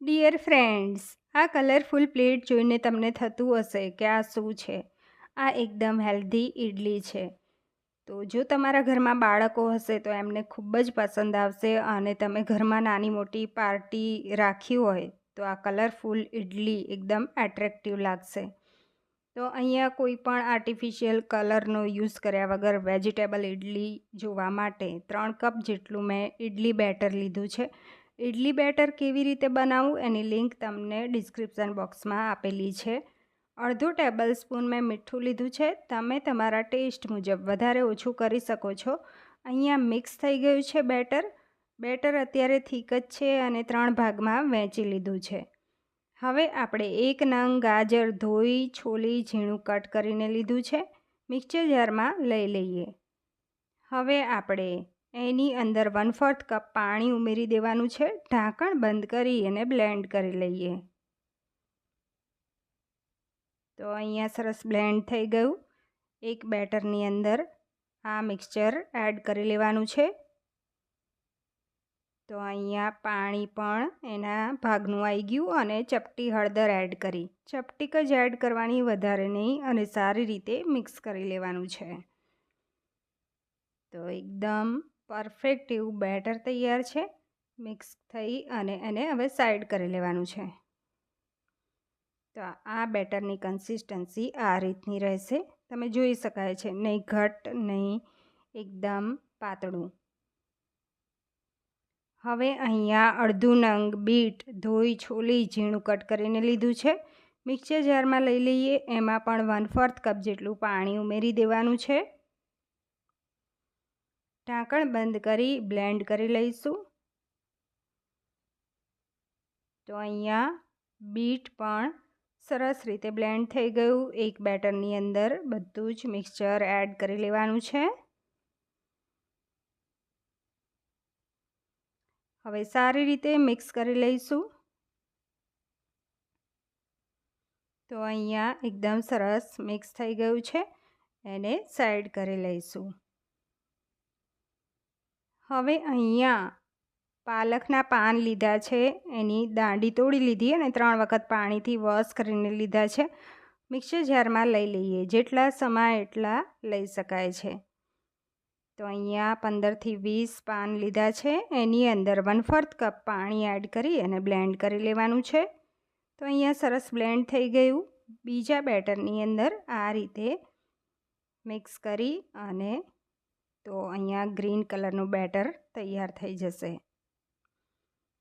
Dear friends આ colourful plate જોઈને તમને થતું હશે કે આ શું છે? આ એકદમ હેલ્ધી ઇડલી છે. તો જો તમારા ઘરમાં બાળકો હશે તો એમને ખૂબ જ પસંદ આવશે અને તમે ઘરમાં નાની મોટી પાર્ટી રાખી હોય તો આ કલરફુલ ઇડલી એકદમ એટ્રેક્ટિવ લાગશે. તો અહીંયા કોઈ પણ આર્ટિફિશિયલ કલરનો યુઝ કર્યા વગર વેજીટેબલ ઇડલી જોવા માટે ત્રણ કપ જેટલું મેં ઇડલી બેટર લીધું છે. ઇડલી બેટર કેવી રીતે બનાવવું એની લિંક તમને ડિસ્ક્રિપ્શન બોક્સમાં આપેલી છે. અડધો ટેબલ સ્પૂન મેં મીઠું લીધું છે. તમે તમારા ટેસ્ટ મુજબ વધારે ઓછું કરી શકો છો. અહીંયા મિક્સ થઈ ગયું છે બેટર. બેટર અત્યારે થીક જ છે અને ત્રણ ભાગમાં વહેંચી લીધું છે. હવે આપણે એક નંગ ગાજર ધોઈ, છોલી, ઝીણું કટ કરીને લીધું છે. મિક્સર જારમાં લઈ લઈએ. હવે આપણે એની અંદર વન ફોર્થ કપ પાણી ઉમેરી દેવાનું છે. ઢાંકણ બંધ કરી અને બ્લેન્ડ કરી લઈએ. તો અહીંયા સરસ બ્લેન્ડ થઈ ગયું. એક બેટરની અંદર આ મિક્સચર એડ કરી લેવાનું છે. તો અહીંયા પાણી પણ એના ભાગનું આવી ગયું અને ચપટી હળદર એડ કરી. ચપટીક જ એડ કરવાની વધારે નહીં અને સારી રીતે મિક્સ કરી લેવાનું છે. તો એકદમ પરફેક્ટ એવું બેટર તૈયાર છે? મિક્સ થઈ અને એને હવે સાઈડ કરી લેવાનું છે. તો આ બેટરની કન્સિસ્ટન્સી આ રીતની રહેશે. તમે જોઈ શકાય છે, નહીં ઘટ નહીં એકદમ પાતળું. હવે અહીંયા અડધું નંગ બીટ ધોઈ છોલી ઝીણું કટ કરીને લીધું છે. મિક્સર જારમાં લઈ લઈએ, એમાં પણ વન ફોર્થ કપ જેટલું પાણી ઉમેરી દેવાનું છે. ઢાંકણ બંધ કરી બ્લેન્ડ કરી લઈશું. તો અહીંયા બીટ પણ સરસ રીતે બ્લેન્ડ થઈ ગયું. એક બેટરની અંદર બધું જ મિક્સચર એડ કરી લેવાનું છે. હવે સારી રીતે મિક્સ કરી લઈશું. તો અહીંયા એકદમ સરસ મિક્સ થઈ ગયું છે. એને સાઈડ કરી લઈશું. હવે અહીંયા પાલકના પાન લીધા છે, એની દાંડી તોડી લીધી અને ત્રણ વખત પાણીથી વોશ કરીને લીધા છે. મિક્સર જારમાં લઈ લઈએ, જેટલા સમાય એટલા લઈ શકાય છે. તો અહીંયા પંદરથી વીસ પાન લીધા છે, એની અંદર વન ફોર્થ કપ પાણી એડ કરી અને બ્લેન્ડ કરી લેવાનું છે. તો અહીંયા સરસ બ્લેન્ડ થઈ ગયું. બીજા બેટરની અંદર આ રીતે મિક્સ કરી અને તો અહીંયા ગ્રીન કલરનું બેટર તૈયાર થઈ જશે.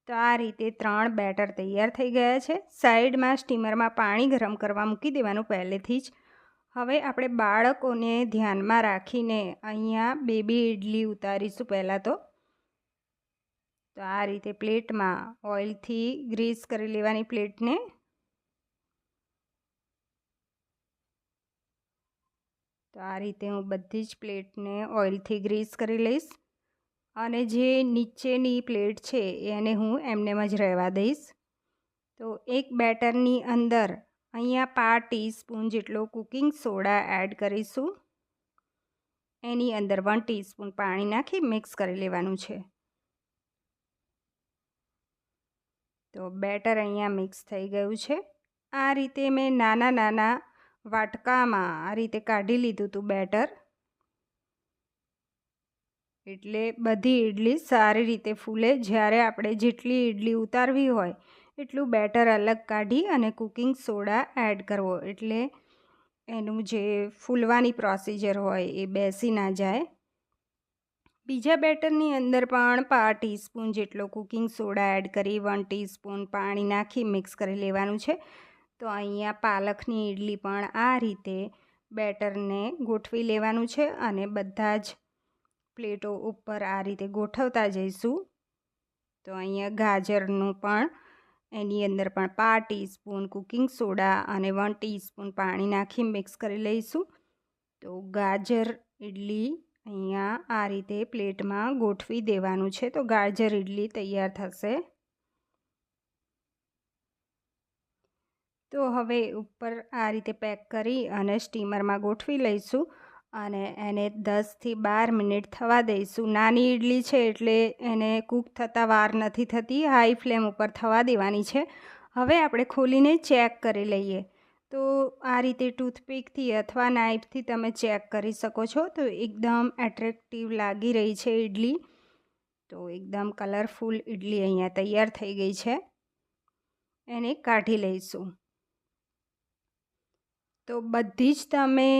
તો આ રીતે ત્રણ બેટર તૈયાર થઈ ગયા છે. સાઈડમાં સ્ટીમરમાં પાણી ગરમ કરવા મૂકી દેવાનું પહેલેથી જ. હવે આપણે બાળકોને ધ્યાનમાં રાખીને અહીંયા બેબી ઇડલી ઉતારીશું પહેલાં તો. તો આ રીતે પ્લેટમાં ઓઇલથી ગ્રીસ કરી લેવાની પ્લેટને તો આ રીતે હું બધી જ પ્લેટને ઓઇલથી ગ્રીસ કરી લઈશ અને જે નીચેની પ્લેટ છે એને હું એમનેમ જ રહેવા દઈશ. તો એક બેટરની અંદર અહીંયા પા ટીસ્પૂન જેટલો કુકિંગ સોડા એડ કરીશું. એની અંદર વન ટીસ્પૂન પાણી નાખી મિક્સ કરી લેવાનું છે. તો બેટર અહીંયા મિક્સ થઈ ગયું છે. આ રીતે મેં નાના નાના વાટકામાં આ રીતે કાઢી લીધું હતું બેટર. એટલે બધી ઇડલી સારી રીતે ફૂલે. જ્યારે આપણે જેટલી ઇડલી ઉતારવી હોય, એટલું બેટર અલગ કાઢી અને કુકિંગ સોડા એડ કરવો. એટલે એનું જે ફૂલવાની પ્રોસિજર હોય એ બેસી ના જાય. બીજા બેટરની અંદર પણ પા ટીસ્પૂન જેટલો કુકિંગ સોડા એડ કરી, વન ટીસ્પૂન પાણી નાખી, મિક્સ કરી લેવાનું છે. તો અહીંયા પાલકની ઇડલી પણ આ રીતે બેટરને ગોઠવી લેવાનું છે અને બધા જ પ્લેટો ઉપર આ રીતે ગોઠવતા જઈશું. તો અહીંયા ગાજરનું પણ, એની અંદર પણ પા ટીસ્પૂન કુકિંગ સોડા અને વન ટીસ્પૂન પાણી નાખી મિક્સ કરી લઈશું. તો ગાજર ઇડલી અહીંયા આ રીતે પ્લેટમાં ગોઠવી દેવાનું છે. તો ગાજર ઇડલી તૈયાર થશે. તો હવે ઉપર આ રીતે પેક કરી અને સ્ટીમરમાં ગોઠવી લઈશું અને એને દસથી બાર મિનિટ થવા દઈશું. નાની ઇડલી છે એટલે એને કૂક થતાં વાર નથી થતી, હાઈ ફ્લેમ ઉપર થવા દેવાની છે. હવે આપણે ખોલીને ચેક કરી લઈએ. તો આ રીતે ટૂથપીકથી અથવા નાઇફથી તમે ચેક કરી શકો છો. તો એકદમ એટ્રેક્ટિવ લાગી રહી છે ઇડલી તો એકદમ કલરફુલ ઇડલી અહીંયા તૈયાર થઈ ગઈ છે. એને કાઢી લઈશું. તો બધી જ તમે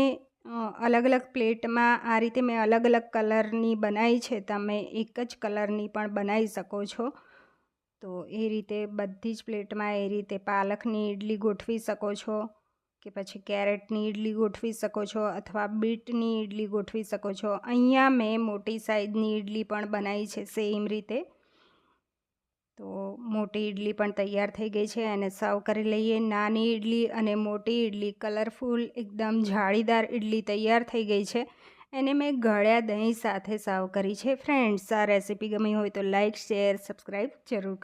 અલગ અલગ પ્લેટમાં આ રીતે મેં અલગ અલગ કલરની બનાવી છે. તમે એક જ કલરની પણ બનાવી શકો છો. તો એ રીતે બધી જ પ્લેટમાં એ રીતે પાલકની ઇડલી ગોઠવી શકો છો કે પછી કેરેટની ઇડલી ગોઠવી શકો છો અથવા બીટની ઇડલી ગોઠવી શકો છો. અહીંયા મેં મોટી સાઇઝની ઇડલી પણ બનાવી છે, સેમ રીતે. તો મોટી ઇડલી પણ તૈયાર થઈ ગઈ છે અને સર્વ કરી લઈએ. નાની ઇડલી અને મોટી ઇડલી કલરફુલ, એકદમ જાળીદાર ઇડલી તૈયાર થઈ ગઈ છે. એને મેં ગળ્યા દહીં સાથે સર્વ કરી છે. ફ્રેન્ડ્સ, આ રેસીપી ગમી હોય તો લાઇક શેર સબસ્ક્રાઈબ જરૂર